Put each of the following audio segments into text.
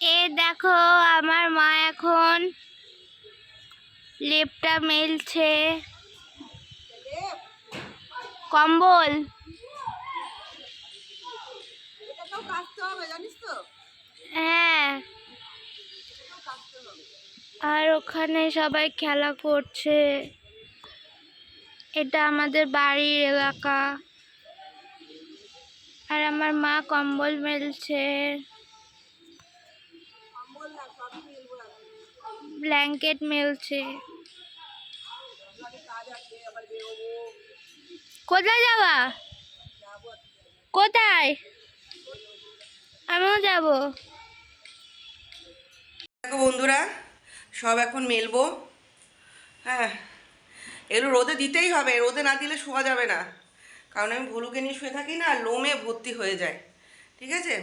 এ দেখো, আমার মা এখন লেপটা মেলছে। কম্বল? হ্যাঁ। আর ওখানে সবাই খেলা করছে। এটা আমাদের বাড়ির এলাকা। আর আমার মা কম্বল মেলছে। ব্ল্যাঙ্কেট মেলছে। কোথায় যাবা। কোথায়? আমিও যাব। দেখো বন্ধুরা, সব এখন মেলবো। হ্যাঁ এগুলো রোদে দিতেই হবে, রোদে না দিলে শোয়া যাবে না। কারণ আমি ভলুকে নিয়ে শুয়ে থাকি না লোমে ভর্তি হয়ে যায়। ঠিক আছে?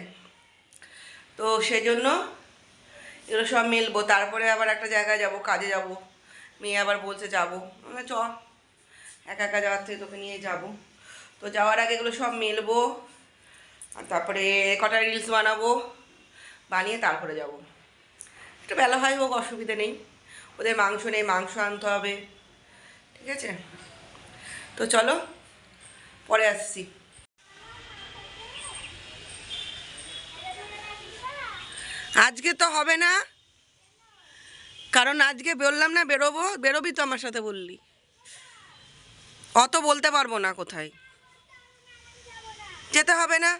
তো সেজন্য এগুলো সব মেলবো, তারপরে আবার একটা জায়গায় যাব, কাজে যাব। মেয়ে আবার বলছে, যাব। চ, একা একা যাওয়ার থেকে তোকে নিয়ে যাব। তো যাওয়ার আগে এগুলো সব মেলবো, আর তারপরে কটা রিলস বানাবো, বানিয়ে তারপরে যাব। একটু বেলা হয় হোক, অসুবিধা নেই। ওদের মাংস নেই, মাংস আনতে হবে। ঠিক আছে? তো চলো, পরে আসছি। আজকে তো হবে না। কারণ আজকে বললাম না বেরোবো বেরোবি তো আমার সাথে বললি। অত বলতে পারব না কোথায়। যেতে হবে না।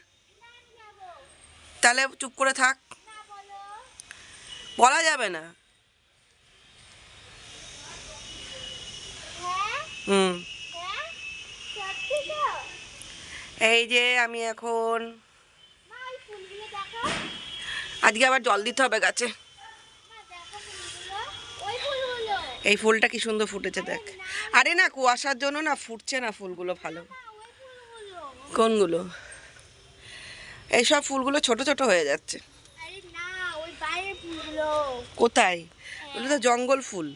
তাহলে চুপ করে থাক। বলা যাবে না। হুম। এই যে আমি এখন আজকে আবার জল দিতে হবে গাছে। এই ফুলটা কি সুন্দর ফুটেছে, দেখ। আরে না, কুয়াশার জন্য না ফুটছে না ফুলগুলো ভালো। কোনগুলো? এইসব ফুলগুলো ছোট ছোট হয়ে যাচ্ছে। কোথায়? তো জঙ্গল ফুল।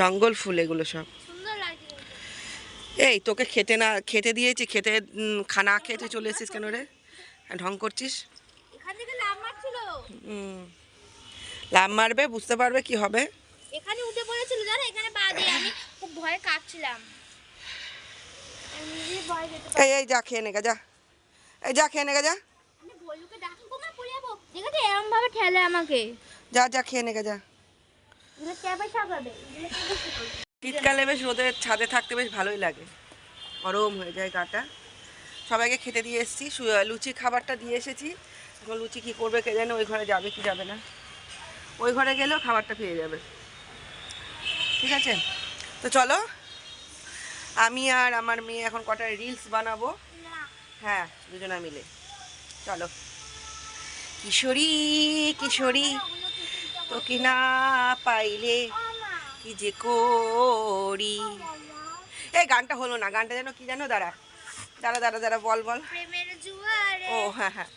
জঙ্গল ফুল এগুলো সব। এই, তোকে খেতে না, খেতে দিয়েছি, খেতে খানা খেতে চলে এসেছিস কেন রে? ঢং করছিস এখান থেকে লাভ মারছিল হুম লাভ মারবে বুঝতে পারবে কি হবে। এখানে উঠে পড়েছিল জানো? এখানে পা দিয়ে আমি খুব ভয়ে কাঁপছিলাম। এই এই যা খেয়ে নেগা যা। এই যা খেয়ে নেগা যা। আমি ভল্লুকে ডাকি কোমা পড়ে যাব। দেখেছি? এরকম ভাবে ঠেলে আমাকে। যা যা খেয়ে নেগা যা। এগুলো এগুলো চেপে সাকাবে শীতকালে বেশ রোদের ছাদে থাকতে বেশ ভালোই লাগে। গরম হয়ে যায় গাটা সবাইকে খেতে দিয়ে এসেছি। লুচি খাবারটা দিয়ে এসেছি। এখন লুচি কী করবে কে জানে ওই ঘরে যাবে কি যাবে না। ওই ঘরে গেলেও খাবারটা পেয়ে যাবে। ঠিক আছে? তো চলো আমি আর আমার মেয়ে এখন কটা রিলস বানাবো? হ্যাঁ দুজনা মিলে। চলো। কিশোরী কিশোরী তোকে না পাইলে কি যে করি? এই গানটা হলো না গানটা যেন কি জানো? দাঁড়া। দাঁড়া দাঁড়া দাঁড়া বল বল। ও হ্যাঁ হ্যাঁ।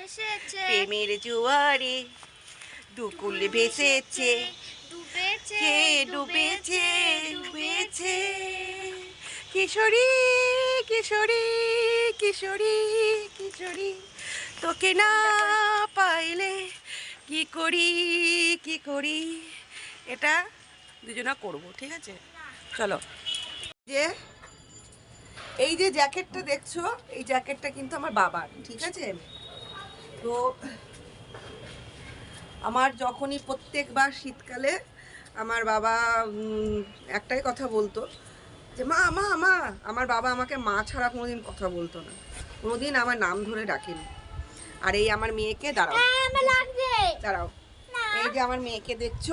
ভেসেছে প্রেমের জুয়ারে দুকুল ভেসেছে ডুবেছে ডুবেছে ডুবেছে কিশোরী কিশোরী কিশোরী কিশোরী তোকে না পাইলে কি করি কি করি? এটা দুজনা করব ঠিক আছে? চলো। যে এই যে জ্যাকেটটা দেখছ এই জ্যাকেটটা কিন্তু আমার বাবার ঠিক আছে? তো আমার যখনই প্রত্যেকবার শীতকালে আমার বাবা একটাই কথা বলতো যে মা মা মা। আমার বাবা আমাকে মা ছাড়া কোনোদিন কথা বলতো না। কোনোদিন আমার নাম ধরে ডাকেনি। আর এই আমার মেয়েকে দাঁড়াও। দাঁড়াও। এই যে আমার মেয়েকে দেখছ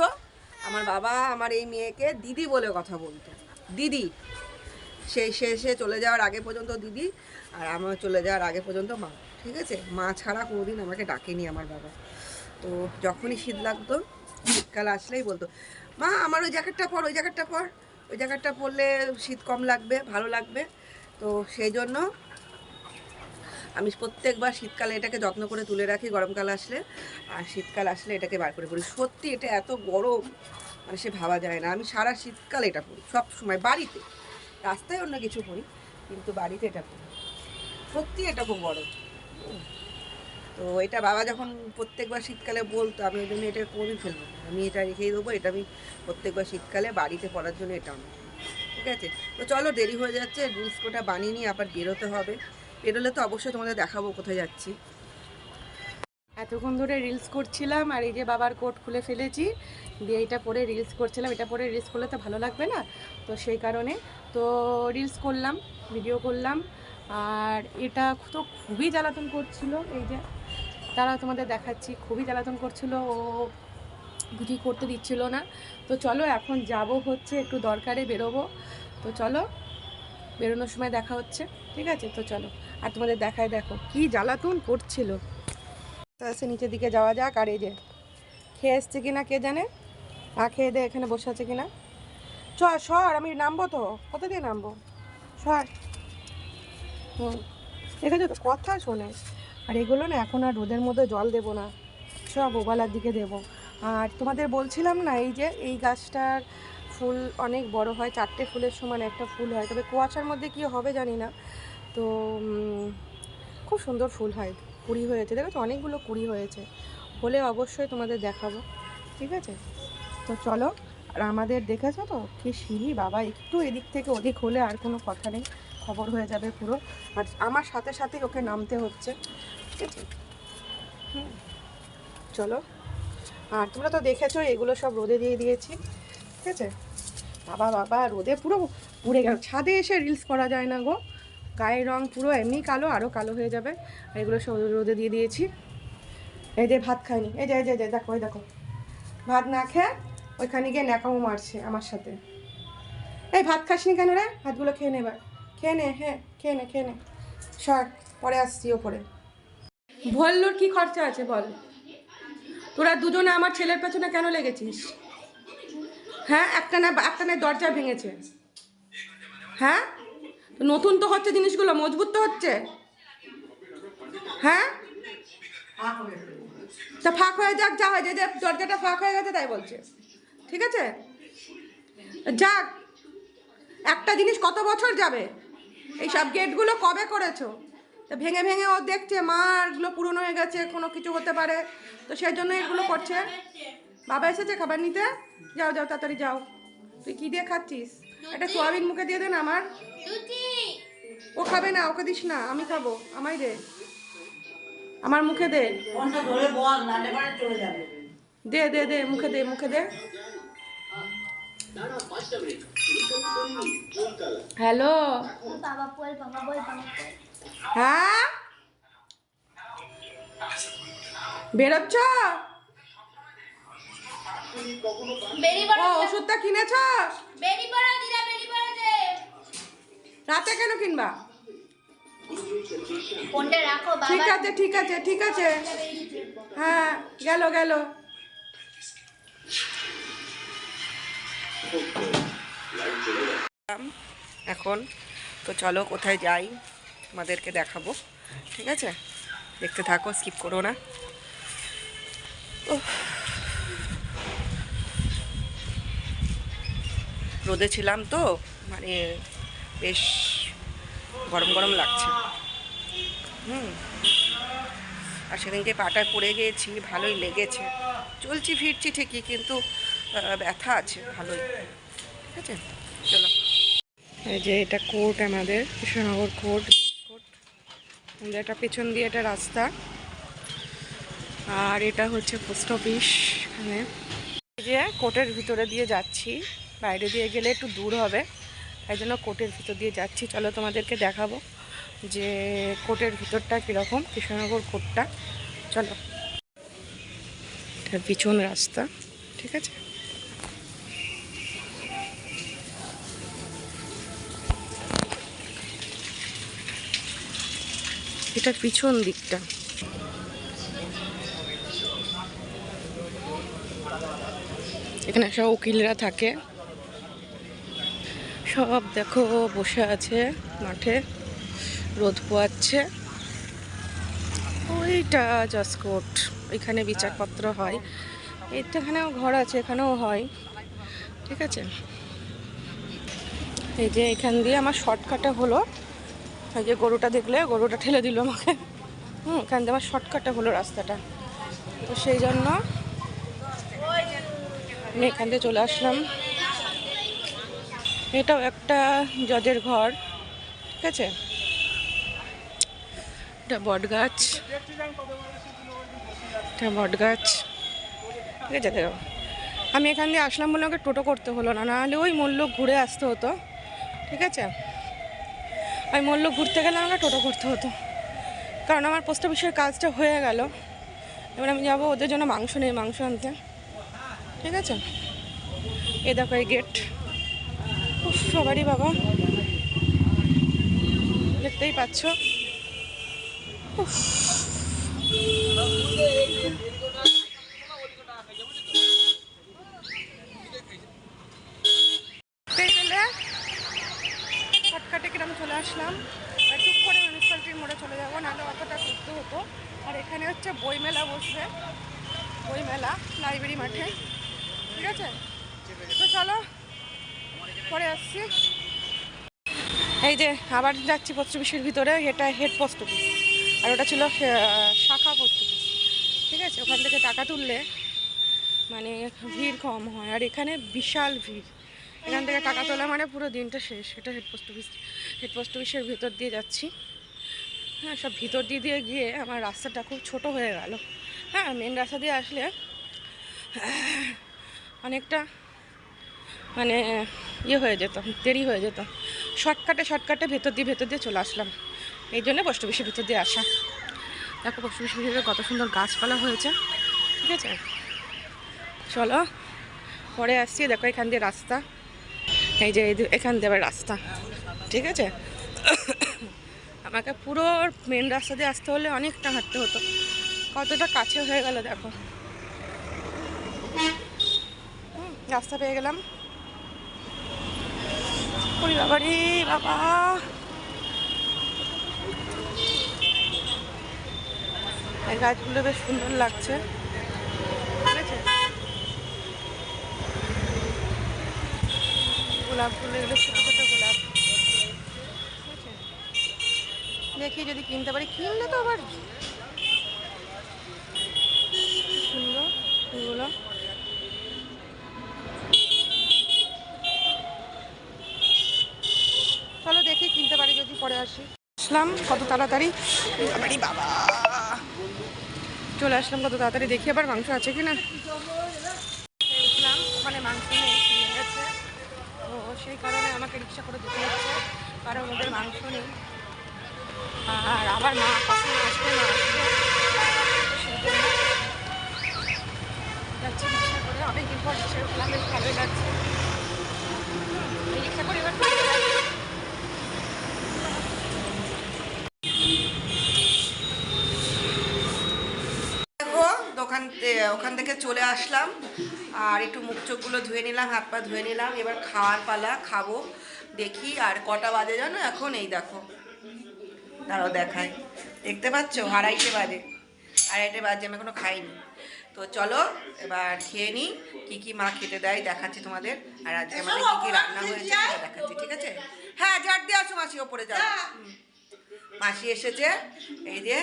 আমার বাবা আমার এই মেয়েকে দিদি বলে কথা বলতো। দিদি। সে সে সে চলে যাওয়ার আগে পর্যন্ত দিদি আর আমার চলে যাওয়ার আগে পর্যন্ত মা। ঠিক আছে? মা ছাড়া কোনোদিন আমাকে ডাকেনি আমার বাবা। তো যখনই শীত লাগতো, শীতকাল আসলেই বলতো, মা, আমার ওই জ্যাকেটটা পর, ওই জ্যাকেটটা পর, ওই জ্যাকেটটা পরলে শীত কম লাগবে, ভালো লাগবে। তো সেই জন্য আমি প্রত্যেকবার শীতকালে এটাকে যত্ন করে তুলে রাখি, গরমকাল আসলে। আর শীতকাল আসলে এটাকে বার করে পড়ি সত্যি এটা এত গরম মানে সে ভাবা যায় না। আমি সারা শীতকাল এটা পরি, সব সময়। বাড়িতে, রাস্তায় অন্য কিছু পরি, কিন্তু বাড়িতে এটা পরি। সত্যি এটা খুব গরম। তো এটা বাবা যখন প্রত্যেকবার শীতকালে বলতো, আমি ওই জন্য এটা করে ফেলব আমি এটা রেখেই দেবো, এটা আমি প্রত্যেকবার শীতকালে বাড়িতে পড়ার জন্য এটা আনব। ঠিক আছে? তো চলো, দেরি হয়ে যাচ্ছে রিলস কোটা বানিয়ে নিয়ে আবার বেরোতে হবে। বেরোলে তো অবশ্যই তোমাদের দেখাবো কোথায় যাচ্ছি। এতক্ষণ ধরে রিলস করছিলাম, আর এই যে বাবার কোট খুলে ফেলেছি, দিয়ে এটা পরে রিলস করছিলাম। এটা পরে রিলস করলে তো ভালো লাগবে না? তো সেই কারণে, তো রিলস করলাম ভিডিও করলাম আর এটা তো খুবই জ্বালাতন করছিল, এই যে তারা তোমাদের দেখাচ্ছি, খুবই জ্বালাতন করছিল, ও বুঝি করতে দিচ্ছিল না। তো চলো এখন যাব হচ্ছে, একটু দরকারে বেরোবো। তো চলো, বেরোনোর সময় দেখা হচ্ছে, ঠিক আছে? তো চলো, আর তোমাদের দেখায় দেখো, কি জ্বালাতন করছিল। আস্তে নিচের দিকে যাওয়া যাক, আর এই যে, খেয়ে এসছে কিনা কে জানে? না খেয়ে দে, এখানে বসে আছে কিনা? চ, সর, আমি নামবো তো কত দিয়ে নামবো? সর। হুম। দেখেছ তো কথা শোনে। আর এগুলো না এখন আর রোদের মধ্যে জল দেবো না। সব ওবালার দিকে দেবো। আর তোমাদের বলছিলাম না, এই যে এই গাছটার ফুল অনেক বড় হয়, চারটে ফুলের সমান একটা ফুল হয়। তবে কুয়াশার মধ্যে কি হবে জানি না। তো খুব সুন্দর ফুল হয়। কুড়ি হয়েছে। দেখো তো অনেকগুলো কুড়ি হয়েছে। হলে অবশ্যই তোমাদের দেখাবো। ঠিক আছে? তো চলো, আর আমাদের দেখেছ তো? কি সিঁড়ি? বাবা, একটু এদিক থেকে ওদিক হলে আর কোনো কথা নেই। খবর হয়ে যাবে পুরো। আর আমার সাথে সাথে ওকে নামতে হচ্ছে। ঠিক আছে? চলো। আর তোমরা তো দেখেছ এগুলো সব রোদে দিয়ে দিয়েছি। ঠিক আছে? বাবা বাবা রোদে পুরো পুড়ে গেল। ছাদে এসে রিলস করা যায় না গো। গায়ের রং পুরো এমনি কালো আরও কালো হয়ে যাবে। আর এগুলো সব রোদে দিয়ে দিয়েছি। এই যে ভাত খাইনি। এই যে এই যে যে, দেখো এই দেখো। ভাত না খেয়ে ওইখানে গিয়ে ন্যাকামো মারছে আমার সাথে। এই ভাত খাসনি কেন রে? ভাতগুলো খেয়ে নে এবার। খেয়ে নে হ্যাঁ খেয়ে নে খেয়ে নে। সর পরে আসছি ওপরে। ভল্লুর কি খরচা আছে বল? তোরা দুজনে আমার ছেলের পেছনে কেন লেগেছিস? হ্যাঁ একটা না একটা না দরজা ভেঙেছে। হ্যাঁ? নতুন তো হচ্ছে জিনিসগুলো, মজবুত তো হচ্ছে? হ্যাঁ? তা ফাঁক হয়ে যাক, যা হয় যে দরজাটা ফাঁক হয়ে গেছে তাই বলছে। ঠিক আছে? যাক, একটা জিনিস কত বছর যাবে? এই সব গেটগুলো কবে করেছ? তা ভেঙে ভেঙে ও দেখছে মারগুলো পুরনো হয়ে গেছে কোনো কিছু হতে পারে। তো সেই জন্য এগুলো করছে। বাবা এসেছে খাবার নিতে? যাও যাও তাড়াতাড়ি যাও। তুই কি দিয়ে খাচ্ছিস? একটা সোয়াবিন মুখে দিয়ে দে না আমার। ও খাবে না ওকে দিস না আমি খাব আমায় দে। আমার মুখে দে। ফোনটা ধরে বল নালে পরে চলে যাবে। দে দে দে মুখে দে মুখে দে। হ্যালো? হ্যাঁ? বেরোচ্ছ? ও ওষুধটা কিনেছ? রাতে কেন কিনবা? ঠিক আছে ঠিক আছে ঠিক আছে। হ্যাঁ গেল গেল। এখন তো চলো কোথায় যাই আমাদেরকে দেখাবো, ঠিক আছে? দেখতে থাকো স্কিপ করো না। রোদে ছিলাম তো মানে বেশ গরম গরম লাগছে। হুম। আর সেদিনকে পাটায় পড়ে গিয়েছি ভালোই লেগেছে। চলছি, ফিরছি ঠিকই, কিন্তু ব্যথা আছে, ভালোই। আছে? চলো এই যে এটা কোর্ট আমাদের, কৃষ্ণনগর কোর্ট কোর্ট আমাদের এটা পেছন দিয়ে একটা রাস্তা। আর এটা হচ্ছে পোস্ট অফিস এখানে। যে কোর্টের ভিতরে দিয়ে যাচ্ছি। বাইরে দিয়ে গেলে একটু দূর হবে। তাই জন্য কোর্টের ভিতর দিয়ে যাচ্ছি। চলো তোমাদেরকে দেখাবো যে কোর্টের ভিতরটা কীরকম, কৃষ্ণনগর কোর্টটা চলো। এটা পিছন রাস্তা, ঠিক আছে? এটা পিছন দিকটা। এখানে সব উকিলরা থাকে। সব দেখো বসে আছে মাঠে, রোদ পোয়াচ্ছে। ওইটা জাসকোট ওইখানে বিচারপত্র হয়। এখানেও ঘর আছে, এখানেও হয়। ঠিক আছে? এই যে এখান দিয়ে আমার শর্টকাটে হলো। এই যে গরুটা দেখলে, গরুটা ঠেলে দিল আমাকে। হুম, এখান থেকে আমার শর্টকাটে হলো রাস্তাটা। তো সেই জন্য আমি এখান থেকে চলে আসলাম। এটাও একটা জজের ঘর, ঠিক আছে? এটা বট গাছ। এটা বট গাছ। ঠিক আছে, দেখো। আমি এখান দিয়ে আসলাম বলে আমাকে টোটো করতে হলো না, নাহলে ওই মূল্য ঘুরে আসতে হতো। ঠিক আছে? আমি মূল্য ঘুরতে গেলে আমাকে টোটো করতে হতো। কারণ আমার পোস্ট অফিসের কাজটা হয়ে গেল। এবার আমি যাব ওদের জন্য মাংস নেই মাংস আনতে। ঠিক আছে? এ দেখো এই গেট সবারই বাবা। দেখতেই পাচ্ছ উফ। এই চলে শর্টকাটে কিরম চলে আসলাম আর টুক করে মিউনিসিপ্যালিটির মোড়ে চলে যাব, নাহলে অতটা করতে হতো। আর এখানে হচ্ছে বইমেলা বসবে। বইমেলা লাইব্রেরি মাঠে। ঠিক আছে? তো চলো, পরে আসছি। এই যে আবার যাচ্ছি পোস্ট অফিসের ভিতরে, এটা হেড পোস্ট অফিস আর ওটা ছিল শাখা পোস্ট অফিস ঠিক আছে? ওখান থেকে টাকা তুললে মানে ভিড় কম হয়। আর এখানে বিশাল ভিড়। এখান থেকে টাকা তোলা মানে পুরো দিনটা শেষ। এটা head post office head post অফিসের ভিতর দিয়ে যাচ্ছি। হ্যাঁ সব ভিতর দিয়ে দিয়ে গিয়ে আমার রাস্তাটা খুব ছোট হয়ে গেল। হ্যাঁ মেন রাস্তা দিয়ে আসলে অনেকটা মানে ইয়ে হয়ে যেত, দেরি হয়ে যেত। শর্টকাটে শর্টকাটে ভেতর দিয়ে ভেতর দিয়ে চলে আসলাম। এই জন্য পোস্ট অফিসের ভিতর দিয়ে আসা। দেখো পোস্ট অফিসের ভিতরে কত সুন্দর গাছপালা হয়েছে, ঠিক আছে? চলো, পরে আসছি। দেখো এখান দিয়ে রাস্তা। এই যে এখান দিয়ে রাস্তা। ঠিক আছে? আমাকে পুরো মেন রাস্তা দিয়ে আসতে হলে অনেকটা হাঁটতে হতো। কতটা কাছে হয়ে গেল দেখো। রাস্তা পেয়ে গেলাম। ওরে বাবা এই গাছগুলো বেশ সুন্দর লাগছে। আছে? গোলাপগুলো এগুলো ছোটো ছোটো গোলাপ ঠিক আছে দেখি যদি কিনতে পারি, কিনলে তো আবার চলো দেখি, কিনতে পারি যদি পরে আসি। আসলাম, কত তাড়াতাড়ি। বাবা। চলে আসলাম কত তাড়াতাড়ি, দেখি আবার মাংস আছে কি না ওখানে মাংস গেছে সেই কারণে আমাকে রিক্সা করে যেতে হচ্ছে, কারণ ওদের মাংস নেই। আর আবার মা কখন আসবে না দেখো, দোকান ওখান থেকে চলে আসলাম। আর একটু মুখ চোখগুলো ধুয়ে নিলাম, হাত পা ধুয়ে নিলাম। এবার খাওয়ার পালা খাব, দেখি। আর কটা বাজে জানো? এখন এই দেখো। দাঁড়াও দেখায় দেখতে পাচ্ছ? আড়াইটে বাজে। আড়াইটে বাজে আমি এখনও খাইনি। তো চলো এবার খেয়ে নিই কী কী মা খেতে দেয় দেখাচ্ছি তোমাদের। আর আজকে আমাদের কী কী রান্না হয়েছে সেটা দেখাচ্ছি ঠিক আছে? হ্যাঁ ঝাড় দিয়ে আসো মাসি ওপরে যাও। মাসি এসেছে। এই যে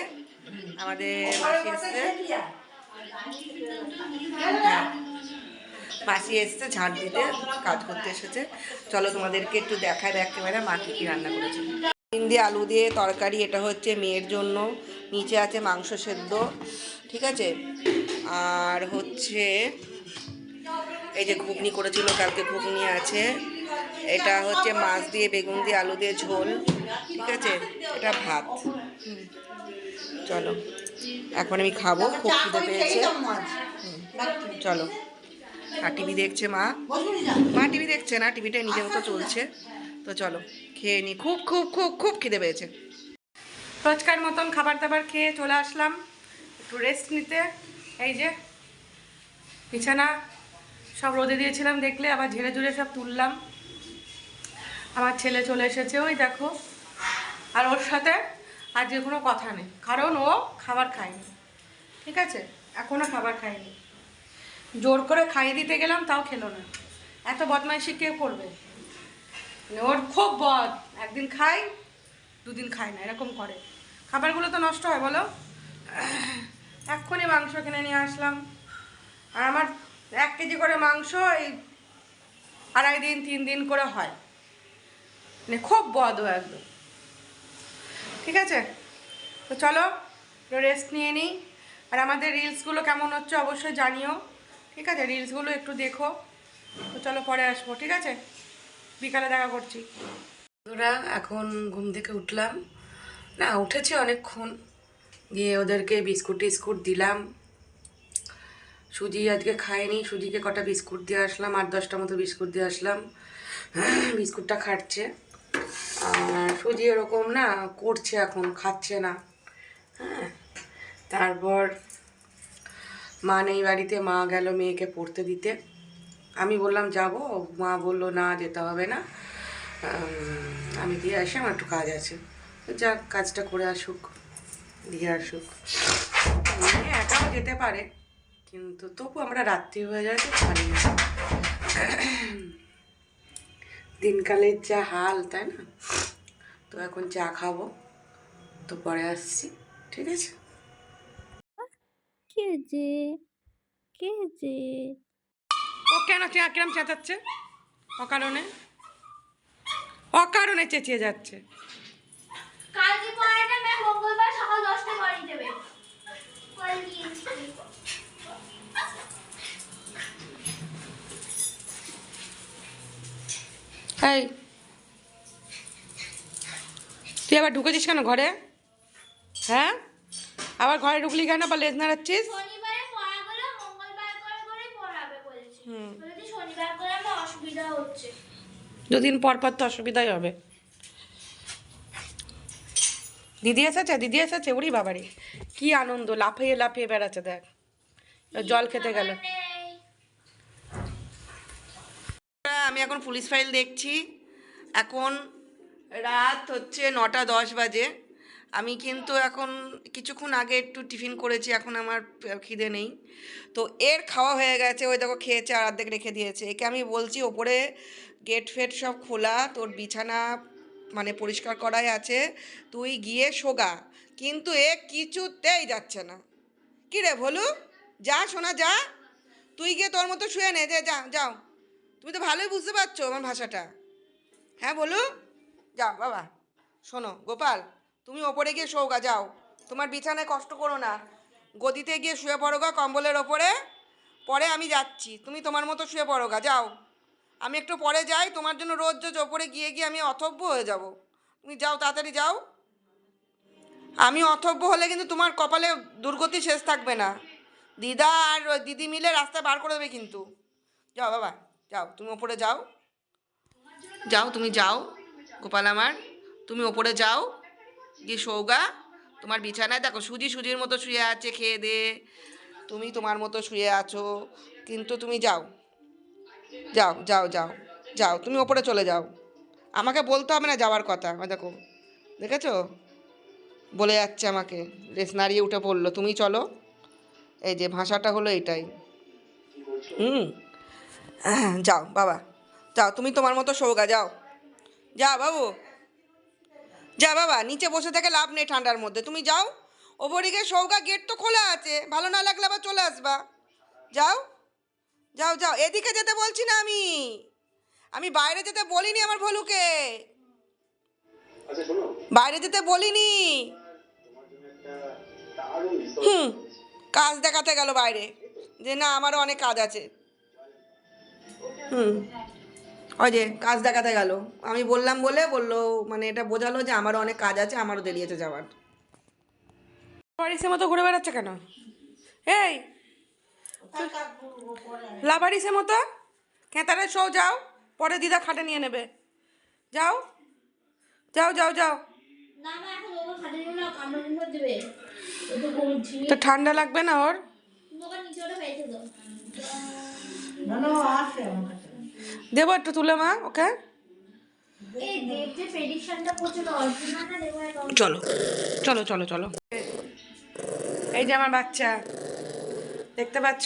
আমাদের মাসি এসেছে। হ্যাঁ। মাসি এসেছে ঝাড় দিতে কাজ করতে এসেছে। চলো তোমাদেরকে একটু দেখায় একেবারে মা কী কী রান্না করেছে। হিন্দি আলু দিয়ে তরকারি, এটা হচ্ছে মেয়ের জন্য। নিচে আছে মাংস সেদ্ধ, ঠিক আছে? আর হচ্ছে এই যে ঘুগনি করেছিল, কালকে ঘুগনি আছে। এটা হচ্ছে মাছ দিয়ে, বেগুন দিয়ে, আলু দিয়ে ঝোল, ঠিক আছে? এটা ভাত। চলো, এখন আমি খাব, খুব খিদে পেয়েছে। চলো, আর টিভি দেখছে মা? মা টিভি দেখছে না? টিভিটা নিজের মতো চলছে। তো চলো। খেয়ে নি। খুব খুব খুব খুব খিদে পেয়েছে। রোজকার মতন খাবার দাবার খেয়ে চলে আসলাম। একটু রেস্ট নিতে। এই যে, বিছানা সব রোদে দিয়েছিলাম দেখলে, আবার ঝেড়ে ঝুড়ে সব তুললাম। আমার ছেলে চলে এসেছে, ওই দেখো। আর ওর সাথে আর যে কোনো কথা নেই, কারণ ও খাবার খায়নি। ঠিক আছে? এখনও খাবার খায়নি। জোর করে খাইয়ে দিতে গেলাম, তাও খেলো না। এত বদমাইশি কে করবে? ওর খুব বদ। একদিন খাই, দুদিন খায় না, এরকম করে। খাবারগুলো তো নষ্ট হয়, বলো? এক্ষুনি মাংস কিনে নিয়ে আসলাম। আর আমার এক কেজি করে মাংস এই আড়াই দিন, তিন দিন করে হয়। মানে খুব বদ ও একদম। ঠিক আছে? তো চলো রেস্ট নিয়ে নিই। আর আমাদের রিলসগুলো কেমন হচ্ছে অবশ্যই জানিও। ঠিক আছে? রিলসগুলো একটু দেখো। তো চলো পরে আসব, ঠিক আছে? বিকালে দেখা করছি। ওরা এখন ঘুম থেকে উঠলাম। না, উঠেছি অনেকক্ষণ। দিয়ে ওদেরকে বিস্কুট টিস্কুট দিলাম। সুজি আজকে খায়নি সুজিকে কটা বিস্কুট দিয়ে আসলাম আট দশটা মতো বিস্কুট দিয়ে আসলাম। বিস্কুটটা খাচ্ছে। আর সুজি এরকম না, করছে এখন, খাচ্ছে না। হ্যাঁ তারপর মা নেই বাড়িতে, মা গেল মেয়েকে পড়তে দিতে। আমি বললাম, যাব। মা বলল, না, যেতে হবে না। আমি দিয়ে আসি, আমার একটু কাজ আছে। যা কাজটা করে আসুক, দিয়ে আসুক। মেয়ে একাও যেতে পারে, কিন্তু তবু আমরা রাত্রি হয়ে যায় তো পারি না। দিনকালের যা হাল, তাই না? তো এখন চা খাব, তো পরে আসছি, ঠিক আছে? কে যে কে যে? কেন কিরম চেঁচাচ্ছে? অকারণে? অকারণে চেঁচিয়ে যাচ্ছে। এই তুই আবার ঢুকেছিস কেন ঘরে? হ্যাঁ? আবার ঘরে ঢুকলি কেন বা লেজ নাড়াচ্ছিস শনিবারে পড়াগুলো মঙ্গলবার করে করে পড়াবে বলেছে হুম। বলেছে শনিবার করে আমার অসুবিধা হচ্ছে। দুদিন পর পর তো অসুবিধাই হবে। দিদি এসেছে? দিদি এসেছে? উড়ি বাবারি কি আনন্দ লাফিয়ে লাফিয়ে বেড়াচ্ছে দেখ। জল খেতে গেল। আমি এখন পুলিশ ফাইল দেখছি। এখন রাত হচ্ছে নটা দশ বাজে। আমি কিন্তু এখন কিছুক্ষণ আগে একটু টিফিন করেছি, এখন আমার খিদে নেই। তো এর খাওয়া হয়ে গেছে, ওই দেখো খেয়েছে, আর অর্ধেক রেখে দিয়েছে। একে আমি বলছি, ওপরে গেট ফেট সব খোলা, তোর বিছানা মানে পরিষ্কার করাই আছে, তুই গিয়ে শোগা। কিন্তু এ কিছুতেই যাচ্ছে না। কী রে ভলু? যা শোনা যা। তুই গিয়ে তোর মতো শুয়ে নে, যে, যা, যাও। তুমি তো ভালোই বুঝতে পারছ আমার ভাষাটা। হ্যাঁ বলো যাও, বাবা। শোনো, গোপাল তুমি ওপরে গিয়ে শোগা যাও। তোমার বিছানায় কষ্ট করো না। গদিতে গিয়ে শুয়ে পড়ো গা, কম্বলের ওপরে। পরে আমি যাচ্ছি। তুমি তোমার মতো শুয়ে পড়ো গা, যাও। আমি একটু পরে যাই, তোমার জন্য রোজ রোজ ওপরে গিয়ে গিয়ে আমি অথব্য হয়ে যাব। তুমি যাও, তাড়াতাড়ি যাও। আমি অথব্য হলে কিন্তু তোমার কপালে দুর্গতি শেষ থাকবে না। দিদা আর দিদি মিলে রাস্তায় বার করে দেবে কিন্তু। যাও বাবা, যাও। তুমি ওপরে যাও। যাও, তুমি যাও, গোপাল আমার। তুমি ওপরে যাও। গিয়ে সৌগা তোমার বিছানায় দেখো সুজি সুজির মতো শুয়ে আছে, খেয়ে দে। তুমি তোমার মতো শুয়ে আছো, কিন্তু তুমি যাও। যাও যাও যাও যাও, তুমি ওপরে চলে যাও। আমাকে বলতে হবে না যাওয়ার কথা দেখো। দেখেছ? বলে যাচ্ছে আমাকে। রেস নাড়িয়ে উঠে পড়ল, তুমি চলো। এই যে ভাষাটা হলো এটাই। হুম। যাও, বাবা। যাও, তুমি তোমার মতো সৌগা যাও। যা বাবু। যা বাবা, নিচে বসে থেকে লাভ নেই ঠান্ডার মধ্যে। তুমি যাও। ওপরে গিয়ে সৌগা গেট তো খোলা আছে। ভালো না লাগলে আবার চলে আসবা। যাও। যাও যাও। এদিকে যেতে বলছি না আমি। আমি বাইরে যেতে বলিনি আমার ভলুকে। বাইরে যেতে বলিনি। হুম, কাজ দেখাতে গেল বাইরে। যে না, আমারও অনেক কাজ আছে। হুম। ওই যে কাজ দেখাতে গেল। আমি বললাম বলে বলল মানে এটা বোঝালো যে আমারও অনেক কাজ আছে আমারও দেরি আছে যাওয়ার। লাবারিসের মতো ঘুরে বেড়াচ্ছে কেন? এই লাবারিসের মতো? খেতারে শো যাও পরে দিদা খাটে নিয়ে নেবে। যাও যাও যাও যাও। তো ঠান্ডা লাগবে না ওর? দেবো একটু তুলে মা ওকে? চলো চলো চলো চলো। এই যে আমার বাচ্চা দেখতে পাচ্ছ?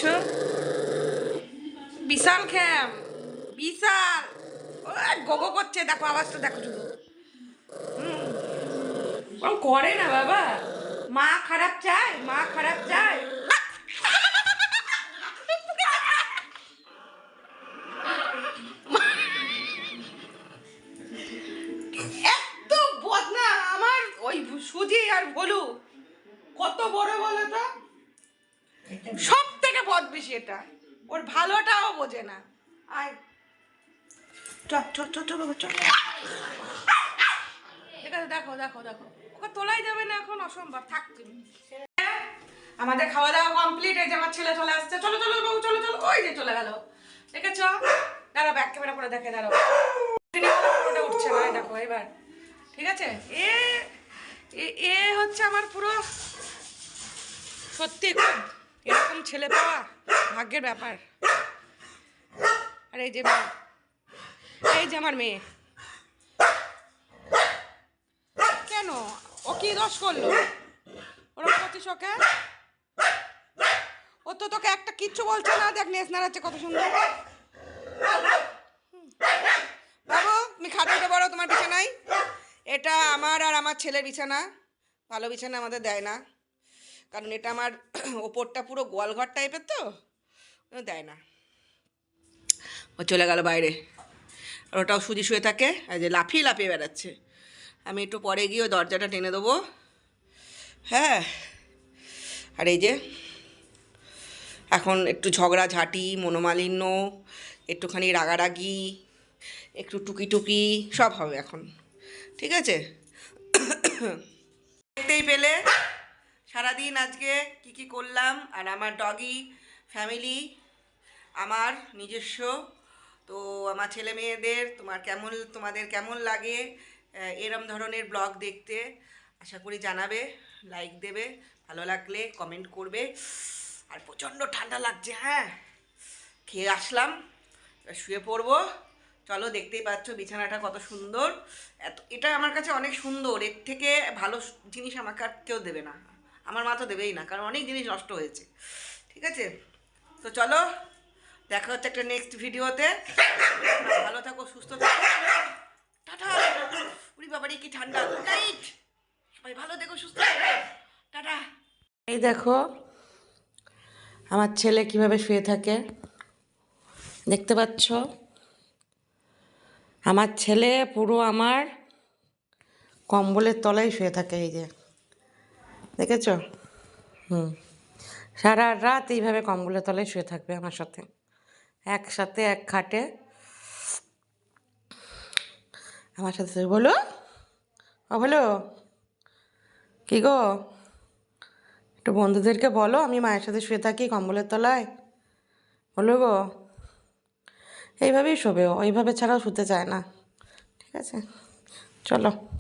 বিশাল খ্যাম বিশাল। ও গোগো করছে দেখো আওয়াজটা দেখো শুধু। করে না বাবা। মা খারাপ চায় মা খারাপ চায়। সব থেকে বদ বেশি এটা। ওর ভালোটাও বোঝে না। আয়। ঠিক আছে, দেখো দেখো দেখো। ওকে তোলাই যাবে না এখন, অসম্ভব, থাক। আমাদের খাওয়া দাওয়া কমপ্লিট যে আমার ছেলে চলে আসছে। চলো চলো চলো চলো, ওই চলে ব্যাক ক্যামেরা দেখে উঠছে দেখো, এবার। ঠিক আছে? এ, এ- হচ্ছে আমার পুরো সত্যি এরকম ছেলে পাওয়া ভাগ্যের ব্যাপার। আর এই যে এই যে আমার মেয়ে। কেন? ও কি দোষ করল? ওরকম করছিস ওকে ও তো তোকে একটা কিচ্ছু বলছে না, দেখ নেস নাড়াচ্ছে কত সুন্দর। বাবু, তুমি খাটে উঠে বড় তোমার বিছানায়। এটা আমার আর আমার ছেলের বিছানা। ভালো বিছানা আমাদের দেয় না। কারণ এটা আমার ওপরটা পুরো গোয়ালঘর টাইপের তো দেয় না। ও চলে গেল বাইরে। আর ওটাও সুজি শুয়ে থাকে আর যে লাফিয়ে লাফিয়ে বেড়াচ্ছে। আমি একটু পরে গিয়ে দরজাটা টেনে দেবো। হ্যাঁ আর এই যে এখন একটু ঝগড়া ঝাঁটি মনোমালিন্য, একটুখানি রাগারাগি, একটু টুকি টুকি সব হবে এখন। ঠিক আছে? দেখতেই পেলে সারাদিন আজকে কি কি করলাম? আর আমার ডগি ফ্যামিলি আমার নিজস্ব, তো আমার ছেলে মেয়েদের, তোমার কেমন, তোমাদের কেমন লাগে এরম ধরনের ব্লগ দেখতে আশা করি জানাবে লাইক দেবে, ভালো লাগলে কমেন্ট করবে। আর প্রচণ্ড ঠান্ডা লাগছে হ্যাঁ। খেয়ে আসলাম শুয়ে পড়ব। চলো দেখতেই পাচ্ছ বিছানাটা কত সুন্দর। এত, এটা আমার কাছে অনেক সুন্দর, এর থেকে ভালো জিনিস আমাকে আর কেউ দেবে না। আমার মা তো দেবেই না, কারণ অনেক জিনিস নষ্ট হয়েছে। ঠিক আছে? তো চলো, দেখা হচ্ছে একটা নেক্সট ভিডিওতে। ভালো থাকো, সুস্থ থাকো। টাটা। উড়ি বাবারি, কি ঠান্ডা। গুড নাইট ভালো দেখো সুস্থ থাকো। টাটা। এই দেখো, আমার ছেলে কীভাবে শুয়ে থাকে? দেখতে পাচ্ছ? আমার ছেলে পুরো আমার কম্বলের তলায় শুয়ে থাকে, এই যে। দেখেছ? হুম। সারা রাত এইভাবে কম্বলের তলায় শুয়ে থাকবে আমার সাথে। একসাথে, এক খাটে। আমার সাথে বলো। ও বলো। কি গো? একটু বন্ধুদেরকে বলো, আমি মায়ের সাথে শুয়ে থাকি কম্বলের তলায়। বলো গো। এইভাবেই শোবে ও, এইভাবে ছাড়াও শুতে চায় না। ঠিক আছে? চলো।